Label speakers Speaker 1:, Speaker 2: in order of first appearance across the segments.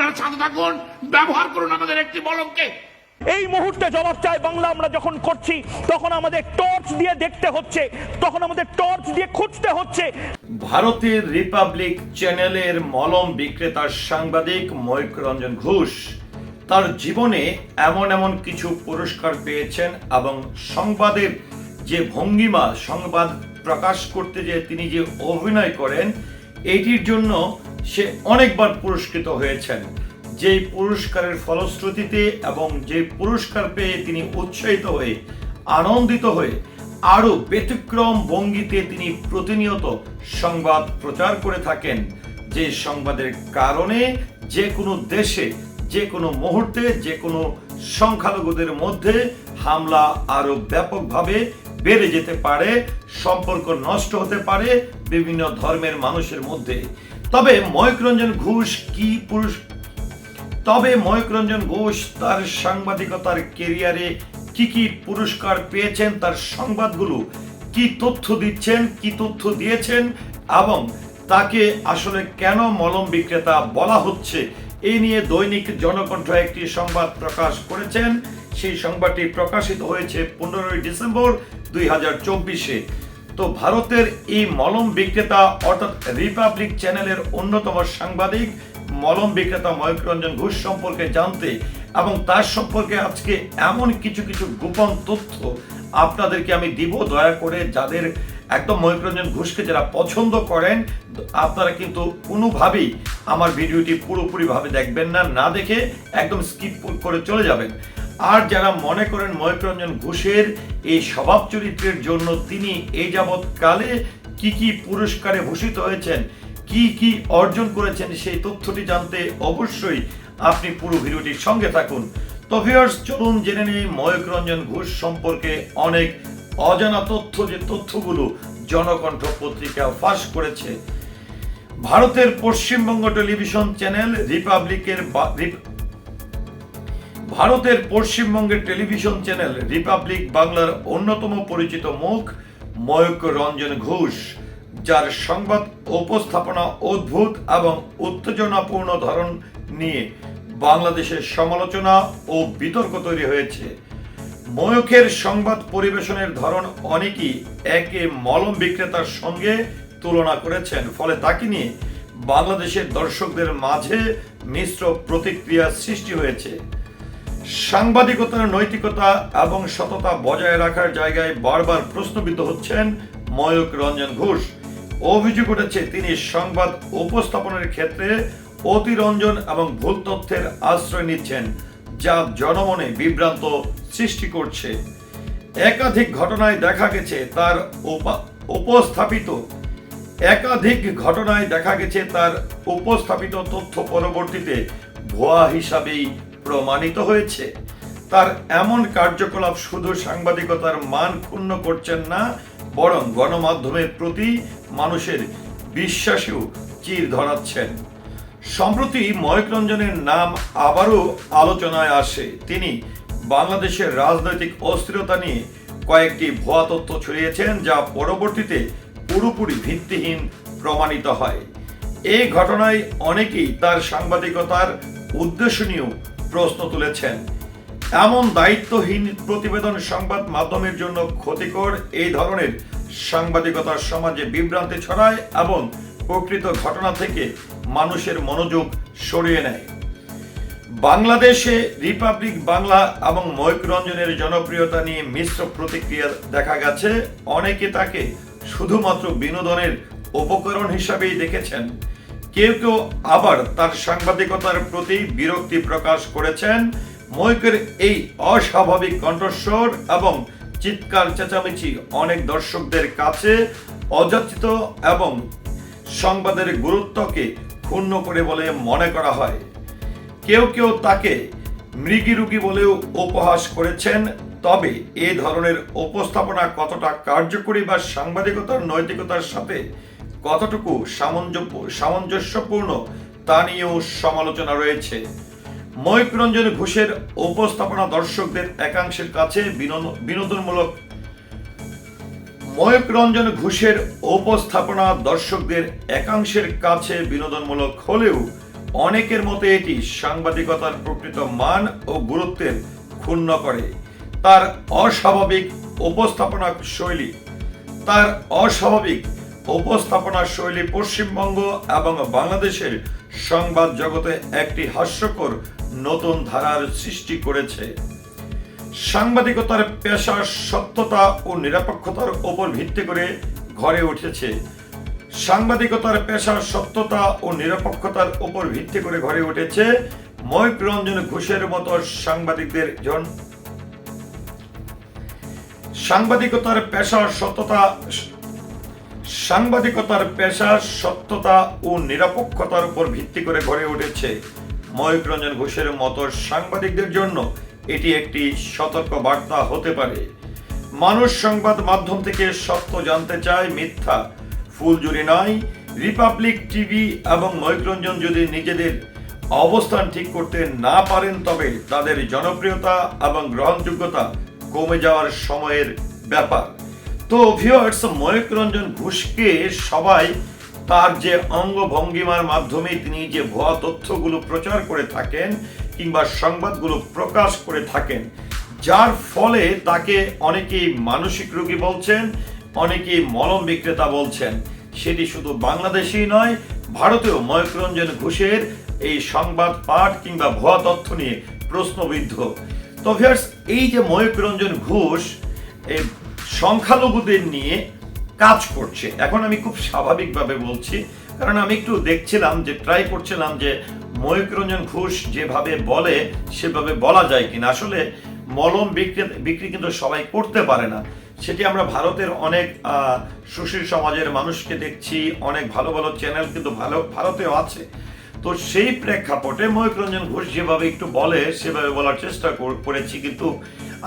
Speaker 1: আপনারা সাথে থাকুন ব্যবহার করুন আমাদের একটি বলমকে।
Speaker 2: এই মুহূর্তে জবাব চাই বাংলা আমরা যখন করছি তখন আমাদের টর্চ দিয়ে দেখতে হচ্ছে তখন আমাদের টর্চ দিয়ে খুঁজতে হচ্ছে।
Speaker 3: ভারতের রিপাবলিক চ্যানেলের মলম বিক্রেতার সাংবাদিক ময়ূক রঞ্জন ঘোষ তার জীবনে এমন এমন কিছু পুরস্কার পেয়েছেন এবং সংবাদের যে ভঙ্গিমা সংবাদ প্রকাশ করতে যে তিনি যে অভিনয় করেন এটির জন্য সে অনেকবার পুরস্কৃত হয়েছেন। যে পুরস্কারের ফলশ্রুতিতে এবং যে পুরস্কার পেয়ে তিনি উৎসাহিত হয়ে, আনন্দিত হয়ে আরও ব্যতিক্রম ভঙ্গিতে তিনি প্রতিনিয়ত সংবাদ প্রচার করে থাকেন। যে সংবাদের কারণে যে কোনো দেশে যে কোনো মুহূর্তে যে কোনো সংখ্যালঘুদের মধ্যে হামলা আরও ব্যাপকভাবে বেড়ে যেতে পারে, সম্পর্ক নষ্ট হতে পারে, বিভিন্ন ধর্মের মানুষের মধ্যে। তবে ময়ূক রঞ্জন ঘোষ কি পুরুষ? তবে ময়ূক রঞ্জন ঘোষ তার সাংবাদিকতার কেরিয়ারে কি কি পুরস্কার পেয়েছেন, তার সংবাদগুলো কি তথ্য দিচ্ছেন, কি তথ্য দিয়েছেন এবং তাকে আসলে কেন মলম বিক্রেতা বলা হচ্ছে, এই নিয়ে দৈনিক জনকণ্ঠ একটি সংবাদ প্রকাশ করেছেন। সেই সংবাদটি প্রকাশিত হয়েছে পনেরোই ডিসেম্বর দুই হাজার চব্বিশে। তো ভারতের এই মলম বিক্রেতা, অর্থাৎ রিপাবলিক চ্যানেলের অন্যতম সাংবাদিক, মলম বিক্রেতা ময়ূক রঞ্জন ঘোষ সম্পর্কে জানতে এবং তার সম্পর্কে আজকে এমন কিছু কিছু গোপন তথ্য আপনাদেরকে আমি দিব। দয়া করে যাদের একদম ময়ূক রঞ্জন ঘোষকে যারা পছন্দ করেন, আপনারা কিন্তু কোনোভাবেই আমার ভিডিওটি পুরোপুরিভাবে দেখবেন না না দেখে একদম স্কিপ করে চলে যাবেন। আর যারা মনে করেন ময়ূকরঞ্জন ঘোষের এই স্বভাব চরিত্রের জন্য তিনি এই যাবৎকালে কি কি পুরস্কারে ভূষিত হয়েছেন, কি কি অর্জন করেছেন, সেই তথ্যটি জানতে অবশ্যই আপনি পুরো ভিডিওটির সঙ্গে থাকুন। তো ভিউয়ার্স চলুন জেনে নিই ময়ূক রঞ্জন ঘোষ সম্পর্কে অনেক অজানা তথ্য যে তথ্যগুলো জনকণ্ঠ পত্রিকা ফাঁস করেছে। ভারতের পশ্চিমবঙ্গ টেলিভিশন চ্যানেল রিপাবলিকের ভারতের পশ্চিমবঙ্গের টেলিভিশন চ্যানেল রিপাবলিক বাংলার অন্যতম পরিচিত মুখ ময়ূক রঞ্জন ঘোষ, যার সংবাদ উপস্থাপনা অদ্ভুত এবং উত্তেজনাপূর্ণ ধরন নিয়ে বাংলাদেশের সমালোচনা ও বিতর্ক তৈরি হয়েছে। ময়ূকের সংবাদ পরিবেশনের ধরন অনেকেই একে মলম বিক্রেতার সঙ্গে তুলনা করেছেন, ফলে তাকে নিয়ে বাংলাদেশের দর্শকদের মাঝে মিশ্র প্রতিক্রিয়া সৃষ্টি হয়েছে। সাংবাদিকতার নৈতিকতা এবং সততা বজায় রাখার জায়গায় বারবার প্রশ্নবিদ্ধ হচ্ছেন ময়ূক রঞ্জন ঘোষ। অভিযোগ উঠেছে, তিনি সংবাদ উপস্থাপনের ক্ষেত্রে অতিরঞ্জন এবং ভুল তথ্যের আশ্রয় নিচ্ছেন, যা জনমনে বিভ্রান্ত সৃষ্টি করছে। একাধিক ঘটনায় দেখা গেছে তার উপা- উপস্থাপিত, একাধিক ঘটনায় দেখা গেছে তার উপস্থাপিত তথ্য পরবর্তীতে ভুয়া হিসাবেই প্রমাণিত হয়েছে। তার এমন কার্যকলাপ শুধু সাংবাদিকতার মান ক্ষুণ্ণ করছেন না, বরং গণমাধ্যমের প্রতি মানুষের বিশ্বাসেও চির ধরাচ্ছেন। সম্প্রতি ময়করঞ্জনের নাম আবারও আলোচনায় আসে। তিনি বাংলাদেশের রাজনৈতিক অস্থিরতা নিয়ে কয়েকটি ভুয়া তথ্য ছড়িয়েছেন, যা পরবর্তীতে পুরোপুরি ভিত্তিহীন প্রমাণিত হয়। এই ঘটনায় অনেকেই তার সাংবাদিকতার উদ্দেশ্য নিয়েও প্রশ্ন তুলেছেন। এমন দায়িত্বহীন প্রতিবেদন সংবাদ মাধ্যমের জন্য ক্ষতিকর এই ধরনের সাংবাদিকতার সমাজে বিভ্রান্তি ছড়ায় এবং প্রকৃত ঘটনা থেকে মানুষের মনোযোগ সরিয়ে নেয়। বাংলাদেশে রিপাবলিক বাংলা এবং ময়ূক রঞ্জনের জনপ্রিয়তা নিয়ে মিশ্র প্রতিক্রিয়া দেখা গেছে। অনেকে তাকে শুধুমাত্র বিনোদনের উপকরণ হিসাবেই দেখেছেন। কেউ কেউ আবার তার সাংবাদিকতার প্রতি বিরক্তি প্রকাশ করেছেন। ময়ূকের এই অস্বাভাবিক কণ্ঠস্বর এবং চিৎকার চেঁচামেচি অনেক দর্শকদের কাছে অযাচিত এবং সংবাদের গুরুত্বকে ক্ষুণ্ণ করে বলে মনে করা হয়। কেউ কেউ তাকে মৃগীরুগী বলেও উপহাস করেছেন, তবে এ ধরনের উপস্থাপনা কতটা কার্যকরী বা সাংবাদিকতার নৈতিকতার সাথে কতটুকু সামঞ্জস্য সামঞ্জস্যপূর্ণ তা নিয়েও সমালোচনা রয়েছে। ময়ূকরঞ্জন ঘোষের উপস্থাপনা দর্শকদের একাংশের কাছে বিনোদনমূলক ময়ূকরঞ্জন ঘোষের উপস্থাপনা দর্শকদের একাংশের কাছে বিনোদনমূলক হলেও অনেকের মতে এটি সাংবাদিকতার প্রকৃত মান ও গুরুত্বের ক্ষুণ্ণ করে। তার অস্বাভাবিক উপস্থাপনা শৈলী, তার অস্বাভাবিক উপস্থাপনা শৈলী পশ্চিমবঙ্গ এবং বাংলাদেশের সংবাদ জগতে একটি হাস্যকর নতুন ধারার সৃষ্টি করেছে। সাংবাদিকতার পেশার সত্যতা ও নিরপেক্ষতার উপর ভিত্তি করে ঘরে উঠেছে। সাংবাদিকতার পেশার সত্যতা ও নিরপেক্ষতার উপর ভিত্তি করে ঘরে উঠেছে ময়ূক রঞ্জন ঘোষের মতো সাংবাদিকদের জন। সাংবাদিকতার পেশার সত্যতা সাংবাদিকতার পেশার সত্যতা ও নিরপেক্ষতার উপর ভিত্তি করে গড়ে উঠেছে ময়ূক রঞ্জন ঘোষের মতো সাংবাদিকদের জন্য এটি একটি সতর্ক বার্তা হতে পারে। মানুষ সংবাদ মাধ্যম থেকে সত্য জানতে চায় মিথ্যা ফুলজুরি নয় রিপাবলিক টিভি এবং ময়ূক রঞ্জন যদি নিজেদের অবস্থান ঠিক করতে না পারেন তবে তাদের জনপ্রিয়তা এবং গ্রহণযোগ্যতা কমে যাওয়ার সময়ের ব্যাপার। তো ভিউয়ার্স ময়ূক রঞ্জন ঘোষকে সবাই তার যে অঙ্গ ভঙ্গিমার মাধ্যমে তিনি যে ভুয়া তথ্যগুলো প্রচার করে থাকেন কিংবা সংবাদগুলো প্রকাশ করে থাকেন, যার ফলে তাকে অনেকেই মানসিক রোগী বলছেন, অনেকেই মলম বিক্রেতা বলছেন। সেটি শুধু বাংলাদেশেই নয়, ভারতেও ময়ূক রঞ্জন ঘোষের এই সংবাদ পাঠ কিংবা ভুয়া তথ্য নিয়ে প্রশ্নবিদ্ধ। তো ভিউয়ার্স এই যে ময়ূক রঞ্জন ঘোষ সংখ্যালঘুদের নিয়ে কাজ করছে। এখন আমি খুব স্বাভাবিকভাবে বলছি, কারণ আমি একটু দেখছিলাম যে ট্রাই করছিলাম যে ময়ূক রঞ্জন ঘোষ যেভাবে বলে, সেভাবে বলা যায় কিনা। আসলে মলম বিক্রি বিক্রি কিন্তু সবাই করতে পারে না। সেটি আমরা ভারতের অনেক সুশীল সমাজের মানুষকে দেখছি, অনেক ভালো ভালো চ্যানেল কিন্তু ভালো, ভারতেও আছে। তো সেই প্রেক্ষাপটে ময়ূক রঞ্জন ঘোষ যেভাবে একটু বলে, সেভাবে বলার চেষ্টা করেছি। কিন্তু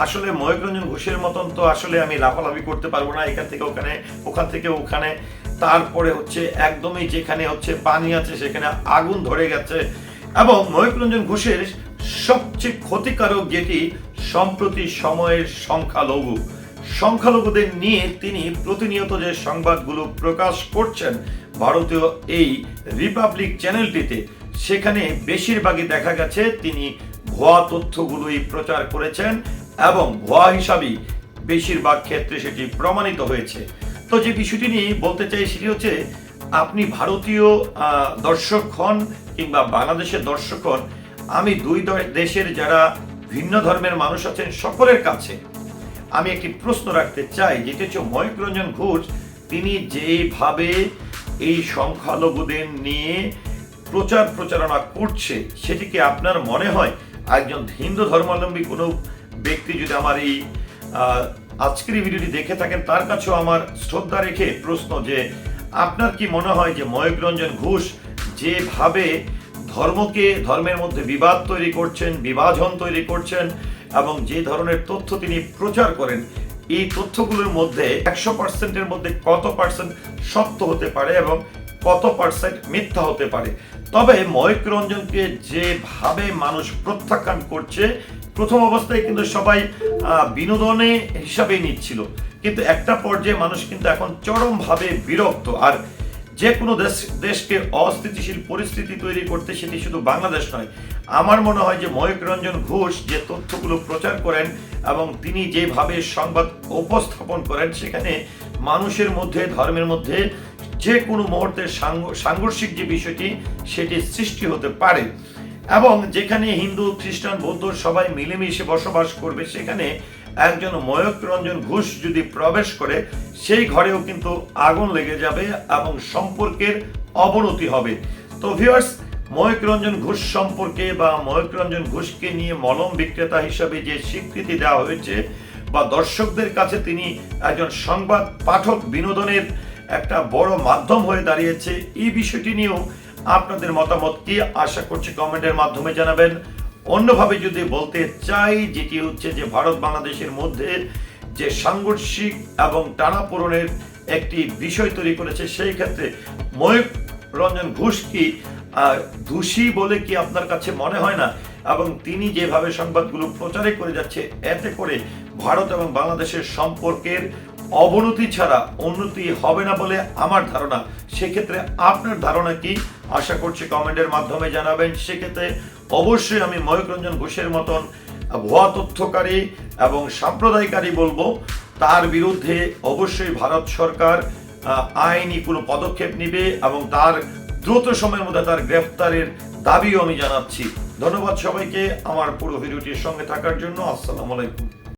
Speaker 3: আসলে ময়ূক রঞ্জন ঘোষের মতন তো আসলে আমি লাফালাফি করতে পারব না, এখান থেকে ওখানে, ওখান থেকে ওখানে। তারপরে হচ্ছে একদমই যেখানে হচ্ছে পানি আছে, সেখানে আগুন ধরে গেছে। এবং ময়ূক রঞ্জন ঘোষের সবচেয়ে ক্ষতিকারক যেটি, সম্প্রতি সময়ের সংখ্যালঘু। সংখ্যালঘুদের নিয়ে তিনি প্রতিনিয়ত যে সংবাদগুলো প্রকাশ করছেন ভারতীয় এই রিপাবলিক চ্যানেলটিতে, সেখানে বেশিরভাগই দেখা গেছে তিনি ভুয়া তথ্যগুলোই প্রচার করেছেন। এবং ভুয়া হিসাবেই বেশিরভাগ ক্ষেত্রে সেটি প্রমাণিত হয়েছে। তো যে বিষয়টি নিয়ে বলতে চাই সেটি হচ্ছে, আপনি ভারতীয় দর্শক হন কিংবা বাংলাদেশের দর্শক হন, আমি দুই দেশের যারা ভিন্ন ধর্মের মানুষ আছেন সকলের কাছে আমি একটি প্রশ্ন রাখতে চাই, যেটি হচ্ছে ময়ূক রঞ্জন ঘোষ, তিনি যেভাবে এই সংখ্যালঘুদের নিয়ে প্রচার প্রচারণা করছে সেটিকে আপনার মনে হয়? একজন হিন্দু ধর্মাবলম্বী কোনো ব্যক্তি যদি আমার এই আজকের ভিডিওটি দেখে থাকেন, তার কাছেও আমার শ্রদ্ধা রেখে প্রশ্ন যে, আপনার কি মনে হয় যে ময়ূক রঞ্জন ঘোষ যেভাবে ধর্মকে, ধর্মের মধ্যে বিবাদ তৈরি করছেন, বিভাজন তৈরি করছেন, এবং যে ধরনের তথ্য তিনি প্রচার করেন, এই তথ্যগুলোর মধ্যে একশো পার্সেন্টের মধ্যে কত পার্সেন্ট সত্য হতে পারে এবং কত পার্সেন্ট মিথ্যা হতে পারে। তবে ময়ূক রঞ্জনকে যেভাবে মানুষ প্রত্যাখ্যান করছে, প্রথম অবস্থায় কিন্তু সবাই বিনোদনে হিসাবে নিচ্ছিল। কিন্তু একটা পর্যায়ে মানুষ কিন্তু এখন চরমভাবে বিরক্ত। আর যে কোনো দেশ, দেশকে অস্থিতিশীল পরিস্থিতি তৈরি করতে সেটি শুধু বাংলাদেশ নয়। আমার মনে হয় যে ময়ূক রঞ্জন ঘোষ যে তথ্যগুলো প্রচার করেন এবং তিনি যেভাবে সংবাদ উপস্থাপন করেন, সেখানে মানুষের মধ্যে, ধর্মের মধ্যে যে কোনো মুহূর্তে সাংঘ- সাংঘর্ষিক যে বিষয়টি সেটি সৃষ্টি হতে পারে। এবং যেখানে হিন্দু, খ্রিস্টান, বৌদ্ধ সবাই মিলেমিশে বসবাস করবে, সেখানে একজন ময়ূক রঞ্জন ঘোষ যদি প্রবেশ করে, সেই ঘরেও কিন্তু আগুন লেগে যাবে এবং সম্পর্কের অবনতি হবে। তো ভিউয়ার্স ময়ূক রঞ্জন ঘোষ সম্পর্কে বা ময়ূক রঞ্জন ঘোষকে নিয়ে মলম বিক্রেতা হিসাবে যে স্বীকৃতি দেওয়া হয়েছে, বা দর্শকদের কাছে তিনি একজন সংবাদ পাঠক বিনোদনের একটা বড় মাধ্যম হয়ে দাঁড়িয়েছে। এই বিষয়টি নিয়েও আপনাদের মতামত কি? আশা করছি কমেন্টের মাধ্যমে জানাবেন। অন্যভাবে যদি বলতে চাই, যেটি হচ্ছে যে ভারত বাংলাদেশের মধ্যে যে সাংঘর্ষিক এবং টানাপোড়নের একটি বিষয় তৈরি করেছে, সেই ক্ষেত্রে ময়ূক রঞ্জন ঘোষ কি দোষী বলে কি আপনার কাছে মনে হয় না? এবং তিনি যেভাবে সংবাদগুলো প্রচারে করে যাচ্ছে, এতে করে ভারত এবং বাংলাদেশের সম্পর্কের অবনতি ছাড়া উন্নতি হবে না বলে আমার ধারণা। সেক্ষেত্রে আপনার ধারণা কি? আশা করছি কমেন্টের মাধ্যমে জানাবেন। সেক্ষেত্রে অবশ্যই আমি ময়ূক রঞ্জন ঘোষের মতন ভুয়া তথ্যকারী এবং সাম্প্রদায়িকারী বলব, তার বিরুদ্ধে অবশ্যই ভারত সরকার আইনি কোনো পদক্ষেপ নেবে এবং তার দ্রুত সময়ের মধ্যে তার গ্রেফতারের দাবিও আমি জানাচ্ছি। ধন্যবাদ সবাইকে আমার পুরো ভিডিওটির সঙ্গে থাকার জন্য। আসসালামু আলাইকুম।